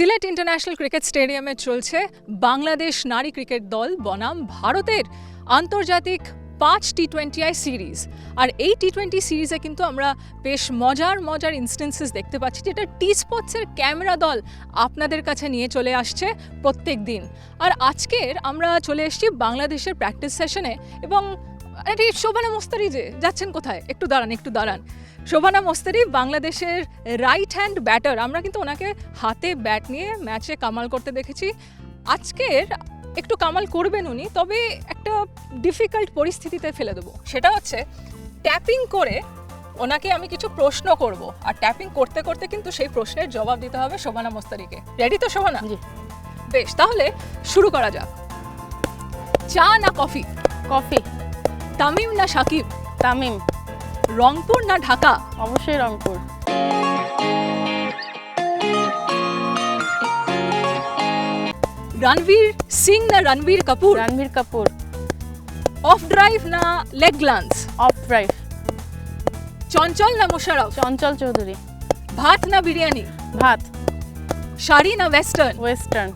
International cricket স্টেডিয়ামে চলছে বাংলাদেশ নারী ক্রিকেট দল বনাম ভারতের আন্তর্জাতিক পাঁচ টি টোয়েন্টি আই সিরিজ আর এই টি টোয়েন্টি সিরিজে কিন্তু আমরা বেশ মজার মজার ইনস্টেন্সেস দেখতে পাচ্ছি যেটা টি স্পোর্টসের ক্যামেরা দল আপনাদের কাছে নিয়ে চলে আসছে প্রত্যেক দিন। আর আজকের আমরা চলে এসেছি বাংলাদেশের প্র্যাকটিস সেশনে এবং আরে শোভানা মোস্তারি যে যাচ্ছেন কোথায়? একটু দাঁড়ান একটু দাঁড়ান। শোভানা মোস্তারি বাংলাদেশের রাইট হ্যান্ড ব্যাটার আমরা কিন্তু ওনাকে হাতে ব্যাট নিয়ে ম্যাচে কামাল করতে দেখেছি। আজকের একটু কামাল করবেন উনি তবে একটা ডিফিকাল্ট পরিস্থিতিতে ফেলে দেবো। সেটা হচ্ছে ট্যাপিং করে ওনাকে আমি কিছু প্রশ্ন করব। আর ট্যাপিং করতে করতে কিন্তু সেই প্রশ্নের জবাব দিতে হবে শোভানা মোস্তারিকে। রেডি তো শোভানা? বেশ তাহলে শুরু করা যাক। চা না কফি কফি তামিম না সাকিব? তামিম। রংপুর না ঢাকা? অবশ্যই রংপুর। রণবীর সিং না রণবীর কাপুর? রণবীর কাপুর। অফ ড্রাইভ না leg glance? Off drive. Chanchal না মোশারফ চঞ্চল চৌধুরী। ভাত না বিরিয়ানি? ভাত। শাড়ি না ওয়েস্টার্ন ওয়েস্টার্ন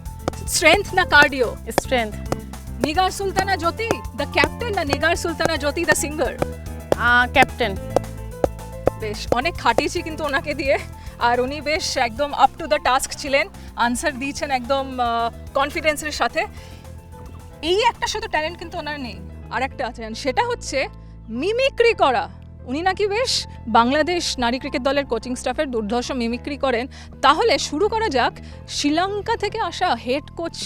স্ট্রেংথ না cardio strength Nigar Sultana Joty the captain না Nigar Sultana Joty the singer captain বেশ অনেক খাটিয়েছি কিন্তু ওনাকে দিয়ে। আর উনি বেশ একদম আপ টু দ্য টাস্ক ছিলেন আনসার দিয়েছেন একদম কনফিডেন্সের সাথে। এই একটা শুধু ট্যালেন্ট কিন্তু ওনার নেই আর একটা আছে সেটা হচ্ছে মিমিক্রি করা। উনি নাকি বেশ বাংলাদেশ নারী ক্রিকেট দলের কোচিং স্টাফের দুর্ধর্ষ মিমিক্রি করেন। তাহলে শুরু করা যাক শ্রীলঙ্কা থেকে আসা হেড কোচ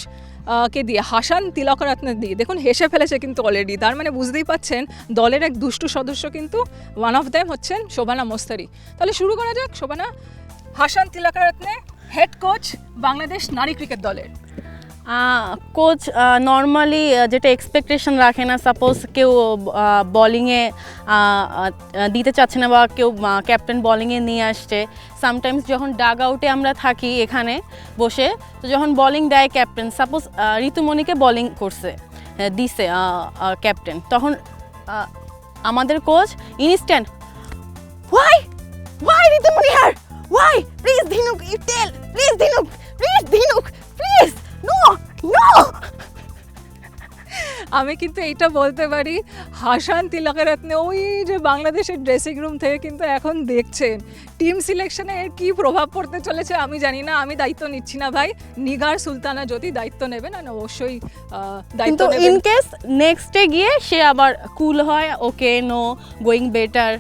কে দিয়ে? হাসান তিলকরত্ন দিয়ে। দেখুন, হেসে ফেলেছে কিন্তু অলরেডি তার মানে বুঝতেই পাচ্ছেন, দলের এক দুষ্টু সদস্য কিন্তু ওয়ান অফ দ্যাম হচ্ছেন শোভানা মোস্তারি। তাহলে শুরু করা যাক। শোভানা, হাসান তিলকরত্নে হেড কোচ বাংলাদেশ নারী ক্রিকেট দলের। কোচ নর্মালি যেটা এক্সপেকটেশন রাখে না সাপোজ কেউ বলিংয়ে দিতে চাচ্ছে না বা কেউ ক্যাপ্টেন বলিংয়ে নিয়ে আসছে সামটাইমস যখন ডাগ আউটে আমরা থাকি এখানে বসে, তো যখন বলিং দেয় ক্যাপ্টেন সাপোজ ঋতুমণিকে বলিং করছে দিছে ক্যাপ্টেন তখন আমাদের coach instant why why Ritumoni her why please ধিনুক tell please ধিনুক প্লিজ ধিনুক আমি কিন্তু এইটা বলতে পারি হাসান তিলকরত্নে ওই যে বাংলাদেশের ড্রেসিং রুম থেকে কিন্তু এখন দেখছেন টিম সিলেকশনে এর কী প্রভাব পড়তে চলেছে আমি জানি না আমি দায়িত্ব নিচ্ছি না ভাই। নিগার সুলতানা যদি দায়িত্ব নেবেন আর অবশ্যই দায়িত্ব নেবেন। ইন কেস নেক্সটে গিয়ে সে আবার কুল হয় ওকে নো গোয়িং বেটার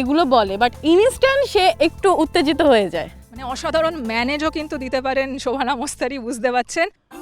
এগুলো বলে। বাট ইনস্ট্যান্ট সে একটু উত্তেজিত হয়ে যায়। মানে অসাধারণ ম্যানেজও কিন্তু দিতে পারেন শোভানা মোস্তারি বুঝতে পারছেন।